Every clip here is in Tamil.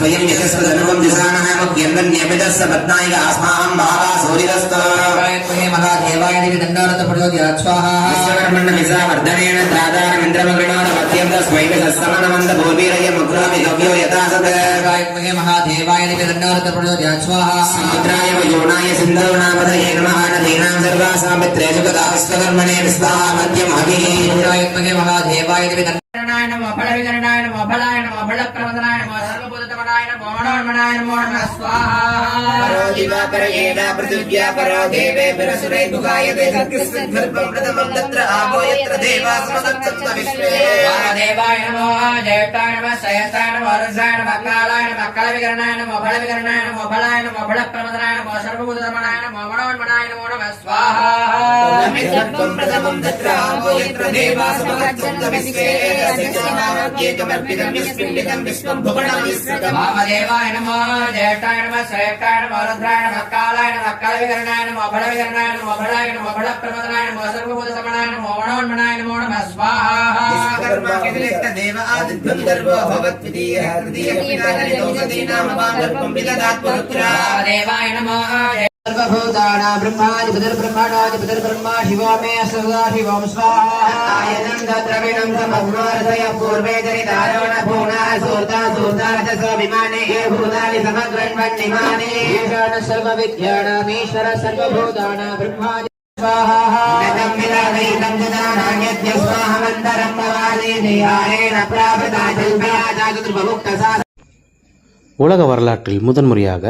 ईशान स्वयं यशस्व सर्वं दिशानः मुख्यन्दन्यमिदस्य पद्मायिक अस्माकं भावा सूर्यस्त गायत्महे महादेवाय देवी दण्डोरथ प्रचोदयात् स्वाहा विश्वकर्मण्ड विसावर्धनेन दादानमिन्द्रमगृणोन मध्यं स्वैव सस्तमनमन्द भूर्वीरय मुग्रामि गव्यो यथा सत् गायत्महे महादेवाय देवी दण्डोरथ प्रचोदयात् स्वाहा समुद्राय वयोनाय सिन्धूनापदये नमः नदीनां सर्वासां मित्रेषु कदा विश्वकर्मणे विस्वाहा मध्यम् अभिः गायत्महे महादेवाय देवी दण्डनाय नमः फलविकरणाय नमः फलाय दिवाकरयेन पृथिव्या परो देवेभिरसुरै दुगायते सत्कृष्णगर्भं प्रथमं तत्र आपो यत्र देवा समदत्तत्व विश्वे महादेवाय नमो जयताय नमः सयताय नमः रुद्राय नमः कालाय नमः कलविकरणाय नमः फलविकरणाय नमः फलाय नमः फलप्रवदनाय नमः सर्वभूततमनाय नमः मनोन्मनाय नमो नमः स्वाहा सर्वं प्रथमं तत्र आपो यत्र देवा समदत्तत्व विश्वे तस्य च नामोऽप्येकमर्पितं विस्फुलितं विश्वं भुवनाविश्रुतम् वामदेवाय नमः जयताय नमः श्रेष्ठाय नमः रुद्राय नमः అకాలాయ నమ అకాల వికరణాయ నమ అభడ వికరణాయ నమ అభడాయ నమ అభడ ప్రమదనాయ నమ సర్వభూత సమనాయ స్వాహ దేవ सर्वभूतानां ब्रह्मादिपतिर्ब्रह्माणादिपतिर्ब्रह्मा शिवो मे सदा शिवं स्वाहा आयनं द्रविणं समग्नोरथय पूर्वे जनितारोण भूना सूर्ता सूर्तारथ विमाने ये भूतानि समग्रन्वन्निमाने ईशान सर्वविद्यानामीश्वर सर्वभूतानां ब्रह्मादि स्वाहा नदं विदादयितं जनानान्यद्य स्वाहमन्तरं भवानि धियारेण प्रावृता जल्पया जागृतमुक्तसा உலக வரலாற்றில் முதன்முறையாக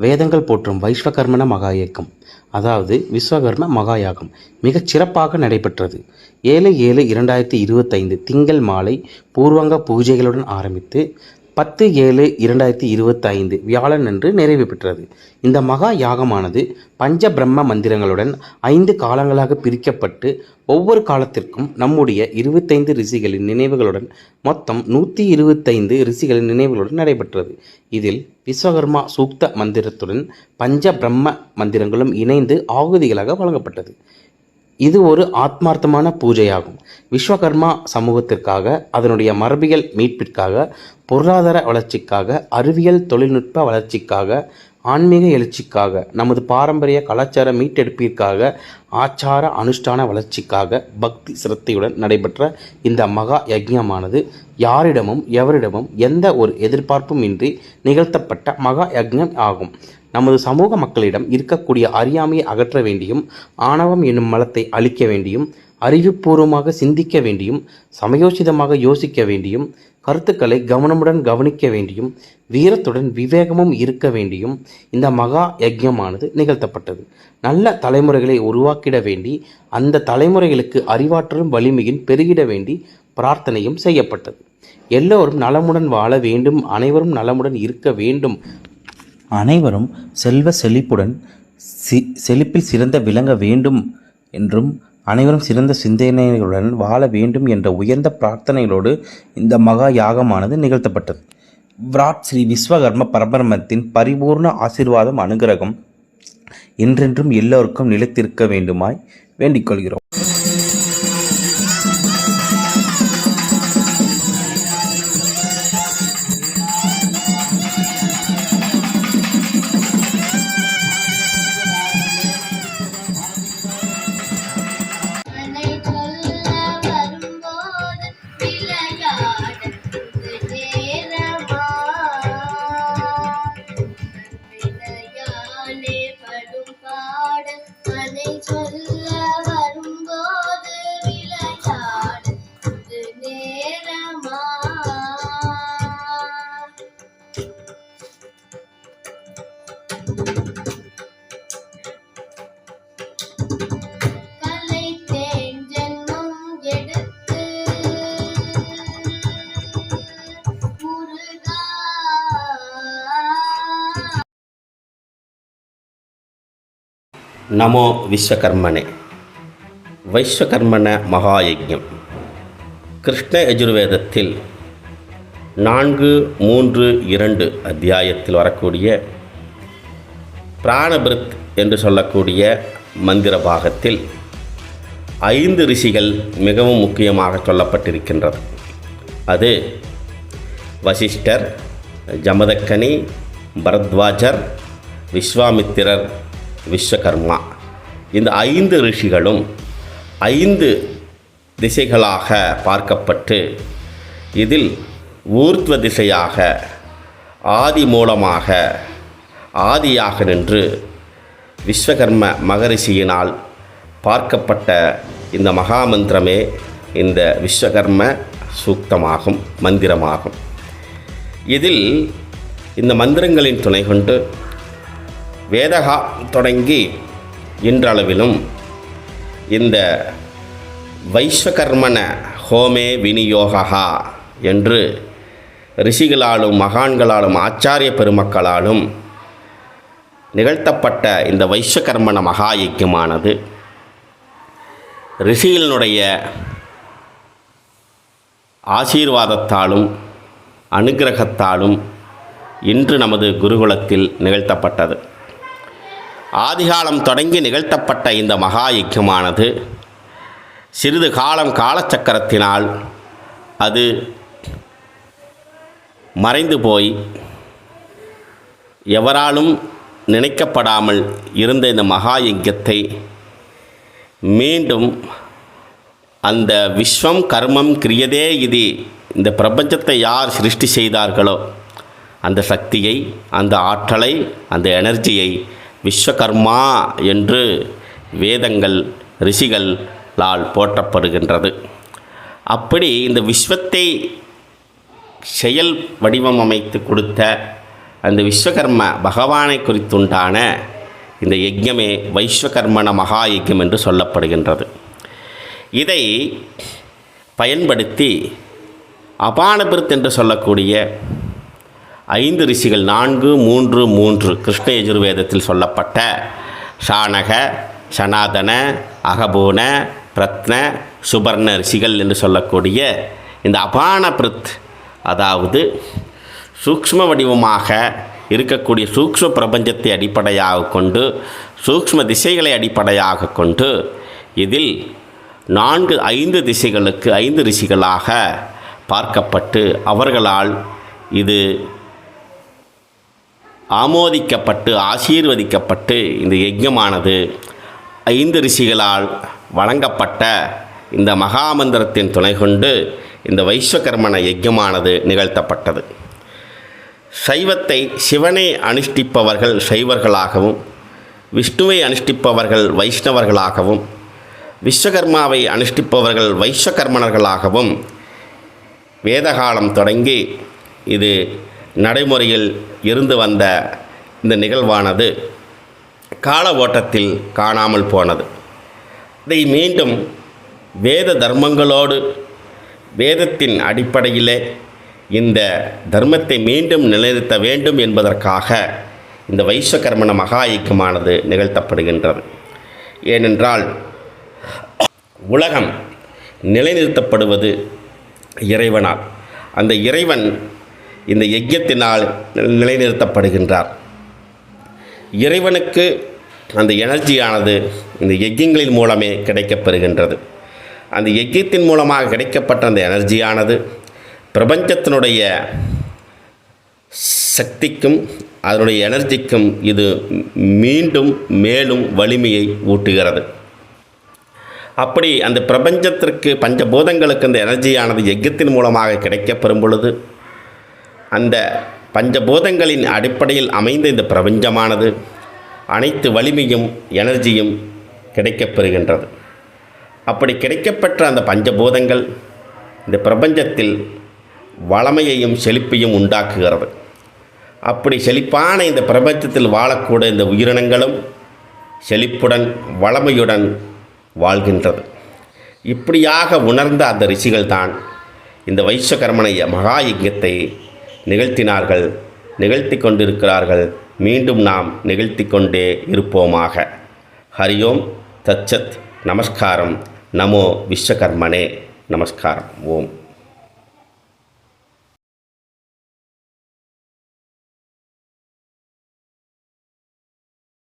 வேதங்கள் போற்றும் வைஸ்வகர்மன மகா இயக்கம் அதாவது விஸ்வகர்ம மகாயாகம் மிகச் சிறப்பாக நடைபெற்றது. ஏழு ஏழு இரண்டாயிரத்தி இருபத்தைந்து திங்கள் மாலை பூர்வங்க பூஜைகளுடன் ஆரம்பித்து பத்து ஏழு இரண்டாயிரத்தி இருபத்தைந்து வியாழன் அன்று நிறைவு பெற்றது. இந்த மகா யாகமானது பஞ்ச பிரம்ம மந்திரங்களுடன் ஐந்து காலங்களாக பிரிக்கப்பட்டு ஒவ்வொரு காலத்திற்கும் நம்முடைய இருபத்தைந்து ரிஷிகளின் நினைவுகளுடன் மொத்தம் நூற்றி இருபத்தைந்து ரிஷிகளின் நினைவுகளுடன் நடைபெற்றது. இதில் விஸ்வகர்மா சூக்த மந்திரத்துடன் பஞ்ச பிரம்ம மந்திரங்களும் இணைந்து ஆகுதிகளாக வழங்கப்பட்டது. இது ஒரு ஆத்மார்த்தமான பூஜையாகும். விஸ்வகர்மா சமூகத்திற்காக அதனுடைய மரபியல் மீட்பிற்காக பொருளாதார வளர்ச்சிக்காக அறிவியல் தொழில்நுட்ப வளர்ச்சிக்காக ஆன்மீக எழுச்சிக்காக நமது பாரம்பரிய கலாச்சார மீட்டெடுப்பிற்காக ஆச்சார அனுஷ்டான வளர்ச்சிக்காக பக்தி சிரத்தையுடன் நடைபெற்ற இந்த மகா யஜ்யமானது யாரிடமும் எவரிடமும் எந்த ஒரு எதிர்பார்ப்பும் இன்றி நிகழ்த்தப்பட்ட மகா யஜ்யம் ஆகும். நமது சமூக மக்களிடம் இருக்கக்கூடிய அறியாமையை அகற்ற வேண்டியும் ஆணவம் என்னும் மலத்தை அழிக்க வேண்டியும் அறிவுபூர்வமாக சிந்திக்க வேண்டியும் சமயோசிதமாக யோசிக்க வேண்டியும் கருத்துக்களை கவனமுடன் கவனிக்க வேண்டியும் வீரத்துடன் விவேகமும் இருக்க வேண்டியும் இந்த மகா யஜ்யமானது நிகழ்த்தப்பட்டது. நல்ல தலைமுறைகளை உருவாக்கிட வேண்டி அந்த தலைமுறைகளுக்கு அறிவாற்றலும் வலிமையும் பெருகிட வேண்டி பிரார்த்தனையும் செய்யப்பட்டது. எல்லோரும் நலமுடன் வாழ வேண்டும் அனைவரும் நலமுடன் இருக்க வேண்டும் அனைவரும் செல்வ செழிப்புடன் சி செழிப்பில் சிறந்த விளங்க வேண்டும் என்றும் அனைவரும் சிறந்த சிந்தனைகளுடன் வாழ வேண்டும் என்ற உயர்ந்த பிரார்த்தனைகளோடு இந்த மகா யாகமானது நிகழ்த்தப்பட்டது. விராட் ஸ்ரீ விஸ்வகர்ம பரபிரமத்தின் பரிபூர்ண ஆசீர்வாதம் அனுகிரகம் என்றென்றும் எல்லோருக்கும் நிலைத்திருக்க வேண்டுமாய் வேண்டிக் கொள்கிறோம் நமோ விஸ்வகர்மனே. வைஸ்வகர்மண மகாயஜம் கிருஷ்ண யஜுர்வேதத்தில் நான்கு மூன்று இரண்டு அத்தியாயத்தில் வரக்கூடிய பிராணபிருத் என்று சொல்லக்கூடிய மந்திர பாகத்தில் ஐந்து ரிஷிகள் மிகவும் முக்கியமாக சொல்லப்பட்டிருக்கின்றது. அது வசிஷ்டர் ஜமதக்கனி பரத்வாஜர் விஸ்வாமித்திரர் விஸ்வகர்மா. இந்த ஐந்து ரிஷிகளும் ஐந்து திசைகளாக பார்க்கப்பட்டு இதில் ஊர்த்வ திசையாக ஆதி மூலமாக ஆதியாக நின்று விஸ்வகர்ம மகரிஷியினால் பார்க்கப்பட்ட இந்த மகாமந்திரமே இந்த விஸ்வகர்ம சூக்தமாகும் மந்திரமாகும். இதில் இந்த மந்திரங்களின் துணை கொண்டு வேதகா தொடங்கி இன்றளவிலும் இந்த வைஸ்வகர்மன ஹோமே விநியோகா என்று ரிஷிகளாலும் மகான்களாலும் ஆச்சாரிய பெருமக்களாலும் நிகழ்த்தப்பட்ட இந்த வைஸ்வகர்மண மகா யஜ்யமானது. ரிஷிகளினுடைய ஆசீர்வாதத்தாலும் அனுக்கிரகத்தாலும் இன்று நமது குருகுலத்தில் நிகழ்த்தப்பட்டது. ஆதிகாலம் தொடங்கி நிகழ்த்தப்பட்ட இந்த மகா யக்கியமானது சிறிது காலம் காலச்சக்கரத்தினால் அது மறைந்து போய் எவராலும் நினைக்கப்படாமல் இருந்த இந்த மகா யஜ்யத்தை மீண்டும் அந்த விஸ்வம் கர்மம் கிரியதே இது இந்த பிரபஞ்சத்தை யார் சிருஷ்டி செய்தார்களோ அந்த சக்தியை அந்த ஆற்றலை அந்த எனர்ஜியை விஸ்வகர்மா என்று வேதங்கள் ரிஷிகளால் போற்றப்படுகின்றது. அப்படி இந்த விஸ்வத்தை செயல் வடிவம் அமைத்து கொடுத்த அந்த விஸ்வகர்ம பகவானை குறித்துண்டான இந்த யஜ்யமே வைஸ்வகர்மண மகா யஜ்யம் என்று சொல்லப்படுகின்றது. இதை பயன்படுத்தி அபானபிருத் என்று சொல்லக்கூடிய ஐந்து ரிஷிகள் நான்கு மூன்று மூன்று கிருஷ்ண யஜுர்வேதத்தில் சொல்லப்பட்ட ஷானக சனாதன அகபோன பிரத்ன சுபர்ண ரிஷிகள் என்று சொல்லக்கூடிய இந்த அபானபிருத் அதாவது சூக்ஷ்ம வடிவமாக இருக்கக்கூடிய சூக்ஷ்ம பிரபஞ்சத்தை அடிப்படையாக கொண்டு சூக்ஷ்ம திசைகளை அடிப்படையாக கொண்டு இதில் நான்கு ஐந்து திசைகளுக்கு ஐந்து ரிஷிகளாக பார்க்கப்பட்டு அவர்களால் இது ஆமோதிக்கப்பட்டு ஆசீர்வதிக்கப்பட்டு இந்த யஜ்ஞமானது ஐந்து ரிஷிகளால் வழங்கப்பட்ட இந்த மகாமந்திரத்தின் துணை கொண்டு இந்த வைஸ்வகர்மண யஜ்ஞமானது நிகழ்த்தப்பட்டது. சைவத்தை சிவனை அனுஷ்டிப்பவர்கள் சைவர்களாகவும் விஷ்ணுவை அனுஷ்டிப்பவர்கள் வைஷ்ணவர்களாகவும் விஸ்வகர்மாவை அனுஷ்டிப்பவர்கள் வைஸ்வகர்மணர்களாகவும் வேதகாலம் தொடங்கி இது நடைமுறையில் இருந்து வந்த இந்த நிகழ்வானது கால ஓட்டத்தில் காணாமல் போனது. இதை மீண்டும் வேத தர்மங்களோடு வேதத்தின் அடிப்படையிலே இந்த தர்மத்தை மீண்டும் நிலைநிறுத்த வேண்டும் என்பதற்காக இந்த வைஸ்வகர்மண மகா ஐக்கியமானது நிகழ்த்தப்படுகின்றது. ஏனென்றால் உலகம் நிலைநிறுத்தப்படுவது இறைவனால். அந்த இறைவன் இந்த யஜ்யத்தினால் நிலைநிறுத்தப்படுகின்றார். இறைவனுக்கு அந்த எனர்ஜியானது இந்த யஜ்யங்களின் மூலமே கிடைக்கப்பெறுகின்றது. அந்த யஜ்யத்தின் மூலமாக கிடைக்கப்பட்ட அந்த எனர்ஜியானது பிரபஞ்சத்தினுடைய சக்திக்கும் அதனுடைய எனர்ஜிக்கும் இது மீண்டும் மேலும் வலிமையை ஊட்டுகிறது. அப்படி அந்த பிரபஞ்சத்திற்கு பஞ்சபூதங்களுக்கு அந்த எனர்ஜியானது யஜ்யத்தின் மூலமாக கிடைக்கப்பெறும் பொழுது அந்த பஞ்சபூதங்களின் அடிப்படையில் அமைந்த இந்த பிரபஞ்சமானது அனைத்து வலிமையும் எனர்ஜியும் கிடைக்கப்பெறுகின்றது. அப்படி கிடைக்கப்பெற்ற அந்த பஞ்சபூதங்கள் இந்த பிரபஞ்சத்தில் வளமையையும் செழிப்பையும் உண்டாக்குகிறது. அப்படி செழிப்பான இந்த பிரபஞ்சத்தில் வாழக்கூடிய இந்த உயிரினங்களும் செழிப்புடன் வளமையுடன் வாழ்கின்றது. இப்படியாக உணர்ந்த அந்த ரிஷிகள் தான் இந்த வைஸ்வகர்மனைய மகா யஜ்ஞத்தை நிகழ்த்தினார்கள் நிகழ்த்தி கொண்டிருக்கிறார்கள் மீண்டும் நாம் நிகழ்த்தி கொண்டே இருப்போமாக. ஹரியோம் தச்சத் நமஸ்காரம். நமோ விஸ்வகர்மனே. நமஸ்காரம். ஓம்.